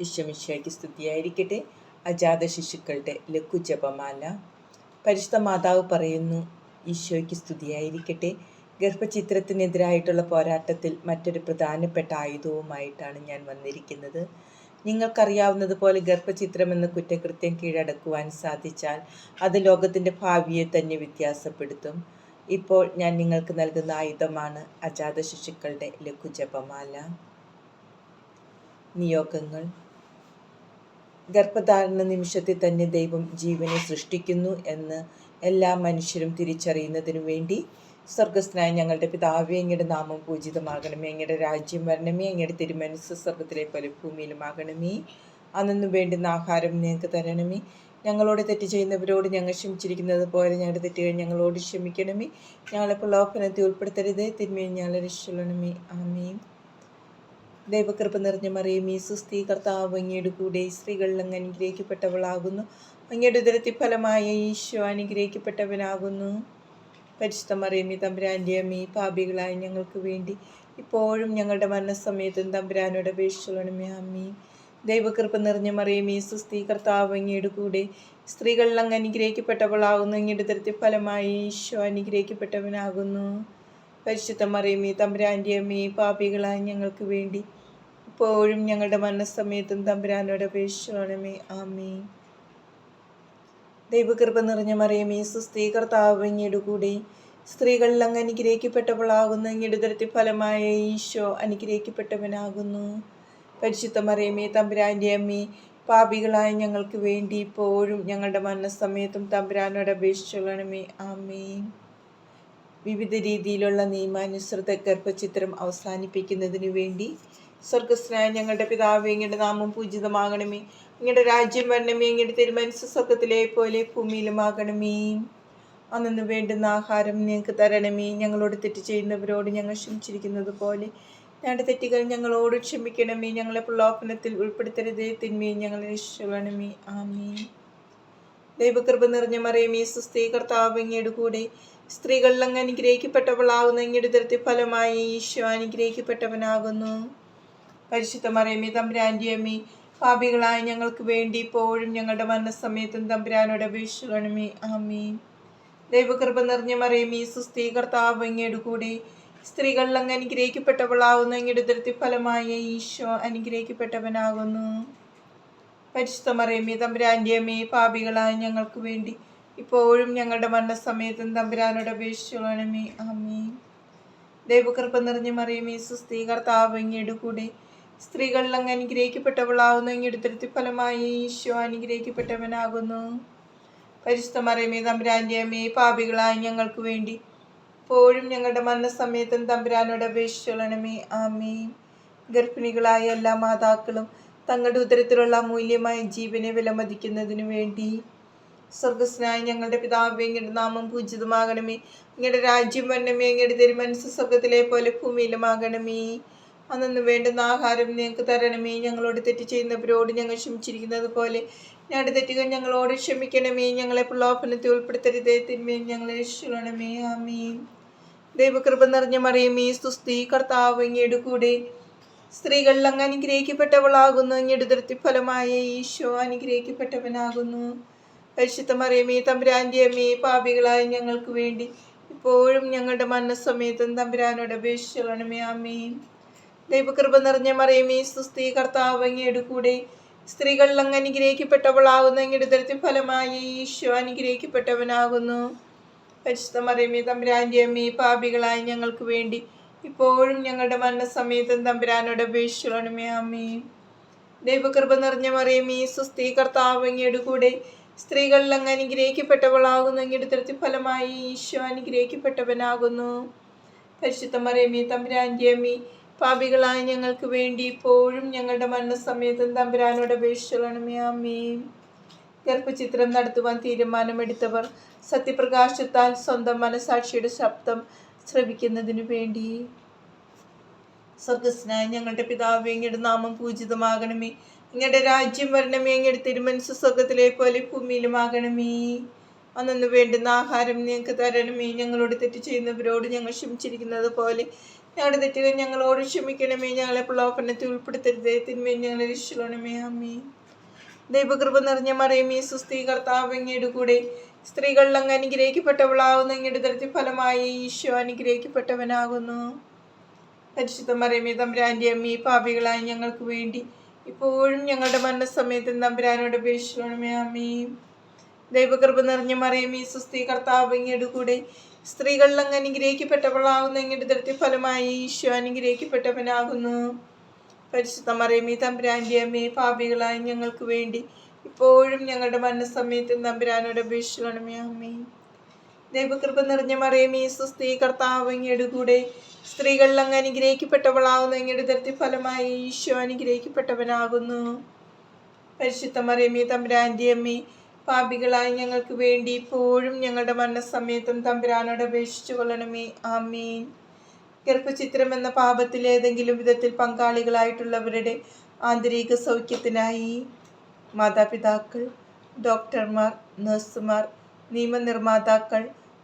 ഈശ്വമിശയ്ക്ക് സ്തുതിയായിരിക്കട്ടെ അജാത ശിശുക്കളുടെ ലഘുജപമാല. പരിശുദ്ധ മാതാവ് പറയുന്നു ഈശോയ്ക്ക് സ്തുതിയായിരിക്കട്ടെ. ഗർഭചിത്രത്തിനെതിരായിട്ടുള്ള പോരാട്ടത്തിൽ മറ്റൊരു പ്രധാനപ്പെട്ട ആയുധവുമായിട്ടാണ് ഞാൻ വന്നിരിക്കുന്നത്. നിങ്ങൾക്കറിയാവുന്നതുപോലെ ഗർഭചിത്രം എന്ന കുറ്റകൃത്യം കീഴടക്കുവാൻ സാധിച്ചാൽ അത് ലോകത്തിന്റെ ഭാവിയെ തന്നെ വ്യത്യാസപ്പെടുത്തും. ഇപ്പോൾ ഞാൻ നിങ്ങൾക്ക് നൽകുന്ന ആയുധമാണ് അജാത ശിശുക്കളുടെ ലഘുജപമാല. നിയോഗങ്ങൾ. ഗർഭധാരണ നിമിഷത്തിൽ തന്നെ ദൈവം ജീവനെ സൃഷ്ടിക്കുന്നു എന്ന് എല്ലാ മനുഷ്യരും തിരിച്ചറിയുന്നതിനു വേണ്ടി സ്വർഗസ്നായ ഞങ്ങളുടെ പിതാവേ അങ്ങയുടെ നാമം പൂജിതമാകണമേ. അങ്ങയുടെ രാജ്യം വരണമേ. അങ്ങയുടെ തിരുമനസ് സ്വർഗത്തിലെ പോലെ ഭൂമിയിലുമാകണമേ. അന്നു വേണ്ടുന്ന ആഹാരം ഞങ്ങൾക്ക് തരണമേ. ഞങ്ങളോട് തെറ്റ് ചെയ്യുന്നവരോട് ഞങ്ങൾ ക്ഷമിച്ചിരിക്കുന്നത് പോലെ ഞങ്ങളുടെ തെറ്റുകൾ ഞങ്ങളോട് ക്ഷമിക്കണമേ. ഞങ്ങളെ പ്രലോഭനത്തിൽ ഉൾപ്പെടുത്തരുത്. തിന്മയും ഞങ്ങളെ രക്ഷിക്കണമേ ആമേൻ. ദൈവകൃപ നിറഞ്ഞ മറിയമേ സുസ്ഥി കർത്താവ് അങ്ങയുടെ കൂടെ സ്ത്രീകളിൽ അങ്ങ് അനുഗ്രഹിക്കപ്പെട്ടവളാകുന്നു. അങ്ങയുടെ ഉദരത്തി ഫലമായ ഈശോ അനുഗ്രഹിക്കപ്പെട്ടവനാകുന്നു. പരിശുദ്ധ മറിയമേ തമ്പുരാന്റെ അമ്മേ പാപികളായ ഞങ്ങൾക്ക് വേണ്ടി ഇപ്പോഴും ഞങ്ങളുടെ മരണസമയത്തും തമ്പുരാനോട് അപേക്ഷിച്ചോളണമേ അമ്മേ. ദൈവകൃപ നിറഞ്ഞ മറിയമേ സുസ്ഥി കർത്താവ് അങ്ങയുടെ കൂടെ സ്ത്രീകളിൽ അങ്ങ് അനുഗ്രഹിക്കപ്പെട്ടവളാകുന്നു. അങ്ങയുടെ ഉദരത്തി ഫലമായ ഈശോ അനുഗ്രഹിക്കപ്പെട്ടവനാകുന്നു. പരിശുദ്ധ മറിയമേ തമ്പുരാന്റെ അമ്മേ പാപികളായ ഞങ്ങൾക്ക് വേണ്ടി ഇപ്പോഴും ഞങ്ങളുടെ മരണസമയത്തും തമ്പുരാനോട് അപേക്ഷിച്ചോണമേ ആമേ ദൈവകൃപ നിറഞ്ഞ മറിയമേ സുസ്ഥീ കർത്താവ് അങ്ങയുടെ കൂടെ. സ്ത്രീകളിൽ അങ്ങ് അനുഗ്രഹിക്കപ്പെട്ടവളാകുന്നു. അങ്ങയുടെ ഫലമായ ഈശോ അനുഗ്രഹിക്കപ്പെട്ടവനാകുന്നു. പരിശുദ്ധ മറിയമേ തമ്പുരാന്റെ അമ്മേ പാപികളായ ഞങ്ങൾക്ക് വേണ്ടി ഇപ്പോഴും ഞങ്ങളുടെ മരണസമയത്തും തമ്പുരാനോട് അപേക്ഷിച്ചോളണമേ ആമേ വിവിധ രീതിയിലുള്ള നിയമാനുസൃത ഗർഭചിത്രം അവസാനിപ്പിക്കുന്നതിനു വേണ്ടി സ്വർഗസ്നായ ഞങ്ങളുടെ പിതാവ് ഇങ്ങയുടെ നാമം പൂജിതമാകണമേ. ഇങ്ങയുടെ രാജ്യം വരണമേ. ഇങ്ങയുടെ തിരുമനസ് സ്വർഗത്തിലെ പോലെ ഭൂമിയിലുമാകണമേ. അന്നു വേണ്ടുന്ന ആഹാരം ഞങ്ങൾക്ക് തരണമേ. ഞങ്ങളോട് തെറ്റ് ചെയ്യുന്നവരോട് ഞങ്ങൾ ക്ഷമിച്ചിരിക്കുന്നത് പോലെ. ഞങ്ങളുടെ തെറ്റുകൾ ഞങ്ങളോട് ക്ഷമിക്കണമേ. ഞങ്ങളെ പ്രലോഭനത്തിൽ ഉൾപ്പെടുത്തരുതേ. തിന്മയും ഞങ്ങളെ രക്ഷിക്കണമേ. ആമേ ദൈവകൃപ നിറഞ്ഞ മറിയമേ. സുസ്ഥീ കർത്താവ് അങ്ങയുടെ കൂടെ സ്ത്രീകളിൽ അങ്ങ് അനുഗ്രഹിക്കപ്പെട്ടവളാകുന്ന അങ്ങയുടെ ഉദരത്തിൽ ഫലമായി ഈശോ അനുഗ്രഹിക്കപ്പെട്ടവനാകുന്നു. പരിശുദ്ധ മറിയമ്മി തമ്പുരാന്റെ അമ്മേ പാപികളായ ഞങ്ങൾക്ക് വേണ്ടി ഇപ്പോഴും ഞങ്ങളുടെ മരണസമയത്തും തമ്പുരാനോട് അപേക്ഷിക്കണമേ. ആമീൻ. ദൈവകൃപ നിറഞ്ഞ മറിയമ്മി സുസ്ഥീകർത്താവ് കർത്താവ് കൂടെ. സ്ത്രീകളിൽ അങ്ങ് അനുഗ്രഹിക്കപ്പെട്ടവളാവുന്നു അങ്ങയുടെ ദൃത്തി ഫലമായ ഈശോ അനുഗ്രഹിക്കപ്പെട്ടവനാകുന്നു. പരിശുദ്ധ മറിയമ്മി തമ്പുരാന്റെ അമ്മേ പാപികളായ ഞങ്ങൾക്ക് വേണ്ടി ഇപ്പോഴും ഞങ്ങളുടെ മരണസമയത്തും തമ്പുരാനോട് അപേക്ഷിച്ചോളണമേ ആമീൻ. ദൈവകൃപ നിറഞ്ഞ മറിയമേ സുസ്ഥീകർത്താവ് അങ്ങയുടെ കൂടെ. സ്ത്രീകളിൽ അങ്ങ് അനുഗ്രഹിക്കപ്പെട്ടവളാകുന്നു അങ്ങയുടെ ഫലമായി ഈശോ അനുഗ്രഹിക്കപ്പെട്ടവനാകുന്നു. പരിശുദ്ധ മറിയമേ തമ്പുരാന്റെ അമ്മേ പാപികളായ ഞങ്ങൾക്ക് വേണ്ടി ഇപ്പോഴും ഞങ്ങളുടെ മരണസമയത്തും തമ്പുരാനോട് അപേക്ഷിച്ചോളണമേ. ആമേ ഗർഭിണികളായ എല്ലാ മാതാക്കളും തങ്ങളുടെ ഉദരത്തിലുള്ള അമൂല്യമായ ജീവനെ വിലമതിക്കുന്നതിനു വേണ്ടി സ്വർഗസ്നായ ഞങ്ങളുടെ പിതാവ് അങ്ങയുടെ നാമം പൂജിതമാകണമേ. അങ്ങയുടെ രാജ്യം വരണമേ. അങ്ങയുടെ തിരുമനസ് സ്വർഗത്തിലെ പോലെ ഭൂമിയിലുമാകണമേ. അന്നു വേണ്ടുന്ന ആഹാരം ഞങ്ങൾക്ക് തരണമേ. ഞങ്ങളോട് തെറ്റ് ചെയ്യുന്നവരോട് ഞങ്ങൾ ക്ഷമിച്ചിരിക്കുന്നത് പോലെ. ഞങ്ങളുടെ തെറ്റുകൾ ഞങ്ങളോട് ക്ഷമിക്കണമേ. ഞങ്ങളെ പ്രലോഭനത്തിൽ ഉൾപ്പെടുത്തരുതേ. തിന്മയും ഞങ്ങളെ രക്ഷിക്കണമേ. ആമീൻ. ദൈവകൃപ നിറഞ്ഞ മറിയമേ സ്തുസ്തി കർത്താവ് ഇങ്ങയുടെ കൂടെ. സ്ത്രീകളിൽ അങ്ങ് അനുഗ്രഹിക്കപ്പെട്ടവളാകുന്നു. ഉദരത്തിൽ ഫലമായ ഈശോ അനുഗ്രഹിക്കപ്പെട്ടവനാകുന്നു. പരിശുദ്ധ മറിയമേ തമ്പുരാന്റെ അമ്മേ പാപികളായ ഞങ്ങൾക്ക് വേണ്ടി ഇപ്പോഴും ഞങ്ങളുടെ മരണസമയത്തും തമ്പുരാനോട് അപേക്ഷിച്ചോളണമേ അമ്മേ ദൈവകൃപ നിറഞ്ഞ മറിയമേ സുസ്ഥി കർത്താവ് അങ്ങയുടെ കൂടെ. അങ്ങ് അനുഗ്രഹിക്കപ്പെട്ടവളാകുന്നു അങ്ങയുടെ ഉദരത്തിൽ ഫലമായി ഈശോ അനുഗ്രഹിക്കപ്പെട്ടവനാകുന്നു. പരിശുദ്ധ മറിയമേ തമ്പുരാന്റെ അമ്മേ പാപികളായി ഞങ്ങൾക്ക് വേണ്ടി ഇപ്പോഴും ഞങ്ങളുടെ മരണസമയത്തും തമ്പുരാനോട് അപേക്ഷിച്ചോണമേ അമ്മേ ദൈവകൃപ നിറഞ്ഞ മറിയമേ സുസ്ഥി കർത്താവ് അങ്ങയുടെ കൂടെ. സ്ത്രീകളിൽ അങ്ങ് അനുഗ്രഹിക്കപ്പെട്ടവളാകുന്നു അങ്ങയുടെ തരത്തിൽ ഫലമായി ഈശോ അനുഗ്രഹിക്കപ്പെട്ടവനാകുന്നു. പരിശുദ്ധ മറിയമേ തമ്പുരാന്റെ അമ്മേ പാപികളായ ഞങ്ങൾക്ക് വേണ്ടി ഇപ്പോഴും ഞങ്ങളുടെ മരണസമയത്തും തമ്പുരാനോട് അപേക്ഷിച്ചോളണമേ അമ്മേ ഗർഭചിത്രം നടത്തുവാൻ തീരുമാനമെടുത്തവർ സത്യപ്രകാശത്താൽ സ്വന്തം മനസാക്ഷിയുടെ ശബ്ദം ശ്രവിക്കുന്നതിനു വേണ്ടി. സ്വർഗസ്നായ ഞങ്ങളുടെ പിതാവ് അങ്ങയുടെ നാമം പൂജിതമാകണമേ. ഇങ്ങടെ രാജ്യം വരണമേ അങ്ങയുടെ തിരുമനസ് സ്വർഗത്തിലെ പോലെ ഭൂമിയിലുമാകണമേ. അന്നു വേണ്ടുന്ന ആഹാരം ഞങ്ങൾക്ക് തരണമേ ഞങ്ങളോട് തെറ്റ് ചെയ്യുന്നവരോട് ഞങ്ങൾ ക്ഷമിച്ചിരിക്കുന്നത് പോലെ. ഞങ്ങളുടെ തെറ്റുകൾ ഞങ്ങളോട് ക്ഷമിക്കണമേ. ഞങ്ങളെ പ്രലോഭനത്തിൽ ഉൾപ്പെടുത്തരുത്. തിന്മയും ഞങ്ങളെ രക്ഷിക്കണമേ. അമ്മേ ദൈവകൃപ നിറഞ്ഞ മറിയമേ. സുസ്ഥീ കർത്താവ് അങ്ങയുടെ കൂടെ. സ്ത്രീകളിൽ അങ്ങ് അനുഗ്രഹിക്കപ്പെട്ടവളാകുന്നു അങ്ങയുടെ തരത്തിൽ ഫലമായി ഈശോ അനുഗ്രഹിക്കപ്പെട്ടവനാകുന്നു. പരിശുദ്ധ മറിയമേ തമ്പുരാന്റെ അമ്മി പാപികളായ ഞങ്ങൾക്ക് വേണ്ടി ഇപ്പോഴും ഞങ്ങളുടെ മരണസമയത്ത് തമ്പുരാനോട് അപേക്ഷിക്കണമേ. അമ്മീ ദൈവകൃപ നിറഞ്ഞ മറിയമീ സുസ്ഥി കർത്താവ് ഇങ്ങോട്ട് കൂടെ. സ്ത്രീകളിൽ അങ്ങ് അനുഗ്രഹിക്കപ്പെട്ടവളാകുന്ന ഇങ്ങോട്ട് ദരത്തിൽ ഫലമായി ഈശോ അനുഗ്രഹിക്കപ്പെട്ടവനാകുന്നു. പരിശുദ്ധ മറിയമേ തമ്പുരാന്റെ അമ്മേ പാപികളായ ഞങ്ങൾക്ക് വേണ്ടി ഇപ്പോഴും ഞങ്ങളുടെ മരണസമയത്ത് തമ്പുരാനോട് അപേക്ഷിക്കണമേ അമ്മേ. ദൈവകൃപ നിറഞ്ഞ മറിയമീ സുസ്ഥി കർത്താവ് അങ്ങയുടെ കൂടെ. സ്ത്രീകളിൽ അങ്ങ് അനുഗ്രഹിക്കപ്പെട്ടവളാകുന്ന ഇങ്ങോട്ട് ദരത്തിൽ ഫലമായി ഈശോ അനുഗ്രഹിക്കപ്പെട്ടവനാകുന്നു. പരിശുദ്ധ മറിയമേ തമ്പുരാന്റെ അമ്മേ പാപികളായ ഞങ്ങൾക്ക് വേണ്ടി ഇപ്പോഴും ഞങ്ങളുടെ മരണസമയത്തും തമ്പുരാനോട് അപേക്ഷിച്ചു കൊള്ളണമേ. ആമീൻ. ഗർഭചിത്രം എന്ന പാപത്തിൽ ഏതെങ്കിലും വിധത്തിൽ പങ്കാളികളായിട്ടുള്ളവരുടെ ആന്തരിക സൗഖ്യത്തിനായി മാതാപിതാക്കൾ ഡോക്ടർമാർ നഴ്സുമാർ നിയമനിർമ്മാതാക്കൾ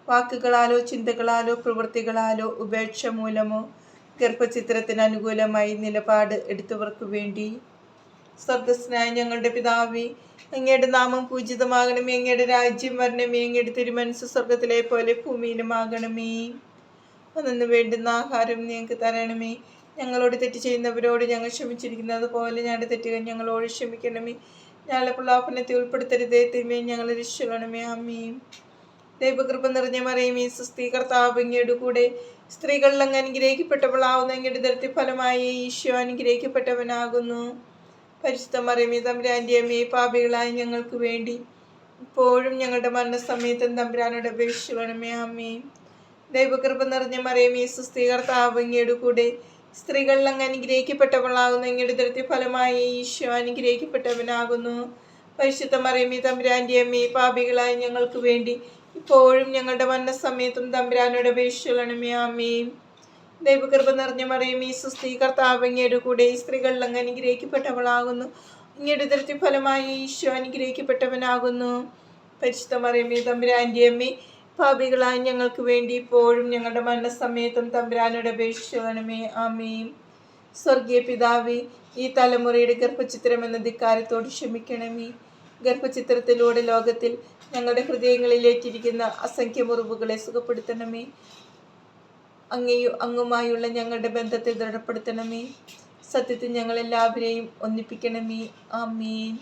വാക്കുകളാലോ ചിന്തകളാലോ പ്രവൃത്തികളാലോ ഉപേക്ഷ മൂലമോ ഗർഭചിത്രത്തിന് അനുകൂലമായി നിലപാട് എടുത്തവർക്ക് വേണ്ടി സ്വർഗസ്നായ ഞങ്ങളുടെ പിതാവി അങ്ങയുടെ നാമം പൂജിതമാകണമേ അങ്ങയുടെ രാജ്യം വരണമേ അങ്ങയുടെ തിരുമനസ് സ്വർഗത്തിലെ പോലെ ഭൂമിയിലുമാകണമേ. അന്നു വേണ്ടുന്ന ആഹാരം ഞങ്ങൾക്ക് തരണമേ. ഞങ്ങളോട് തെറ്റ് ചെയ്യുന്നവരോട് ഞങ്ങൾ ക്ഷമിച്ചിരിക്കുന്നത് പോലെ ഞങ്ങളുടെ തെറ്റുകൾ ഞങ്ങളോട് ക്ഷമിക്കണമേ. ഞങ്ങളുടെ പ്രലാപനത്തെ ഉൾപ്പെടുത്തരുതേ തിരുമേ ഞങ്ങൾ രക്ഷിക്കണമേ. അമ്മയും ദൈവകൃപ നിറഞ്ഞ മറിയമേ കർത്താവ് ഇങ്ങയുടെ കൂടെ സ്ത്രീകളിൽ അങ്ങ് അനുഗ്രഹിക്കപ്പെട്ടവളാവുന്ന. അങ്ങയുടെ ദരത്തിൽ ഫലമായി ഈശോ അനുഗ്രഹിക്കപ്പെട്ടവനാകുന്നു. പരിശുദ്ധ മറിയമേ തമ്പുരാന്റെ അമ്മയെ പാപികളായ ഞങ്ങൾക്ക് വേണ്ടി ഇപ്പോഴും ഞങ്ങളുടെ മരണസമയത്തും തമ്പുരാനോട് അപേക്ഷിച്ചു വേണമേ അമ്മേ. ദൈവകൃപ നിറഞ്ഞ മറിയമേ സുസ്ഥീ അങ്ങയുടെ കൂടെ സ്ത്രീകളിൽ അങ്ങ് അനുഗ്രഹിക്കപ്പെട്ടവളാകുന്നു. അങ്ങയുടെ ദരത്തിൽ ഫലമായി ഈശോ അനുഗ്രഹിക്കപ്പെട്ടവനാകുന്നു. പരിശുദ്ധ മറിയമേ തമ്പുരാന്റെ അമ്മയെ പാപികളായ ഞങ്ങൾക്ക് വേണ്ടി ഇപ്പോഴും ഞങ്ങളുടെ മരണസമയത്തും തമ്പുരാനോട് അപേക്ഷിച്ചു വേണമേ അമ്മേ. ദൈവകൃപ നിറഞ്ഞ മറിയമേ സുസ്ഥീ കർത്താവ് അങ്ങയുടെ കൂടെ സ്ത്രീകളിൽ അങ്ങ് അനുഗ്രഹിക്കപ്പെട്ടവളാകുന്നു. അങ്ങയുടെ ദരത്തിൽ ഫലമായി ഈശോ അനുഗ്രഹിക്കപ്പെട്ടവനാകുന്നു. പരിശുദ്ധ മറിയമേ തമ്പുരാന്റെ അമ്മേ പാപികളായ ഞങ്ങൾക്ക് വേണ്ടി ഇപ്പോഴും ഞങ്ങളുടെ മരണസമയത്തും തമ്പുരാനോട് അപേക്ഷിക്കണമേ ആമേയും സ്വർഗീയ പിതാവേ ഈ തലമുറയുടെ ഗർഭചിത്രം എന്ന ധിക്കാരത്തോട് ക്ഷമിക്കണമേ. ഗർഭചിത്രത്തിലൂടെ ലോകത്തിൽ ഞങ്ങളുടെ ഹൃദയങ്ങളിലേറ്റിരിക്കുന്ന അസംഖ്യ മുറിവുകളെ സുഖപ്പെടുത്തണമേ. അങ്ങയും അങ്ങുമായുള്ള ഞങ്ങളുടെ ബന്ധത്തെ ദൃഢപ്പെടുത്തണമേ. സത്യത്തിൽ ഞങ്ങളെല്ലാവരെയും ഒന്നിപ്പിക്കണമേ. ആമീൻ.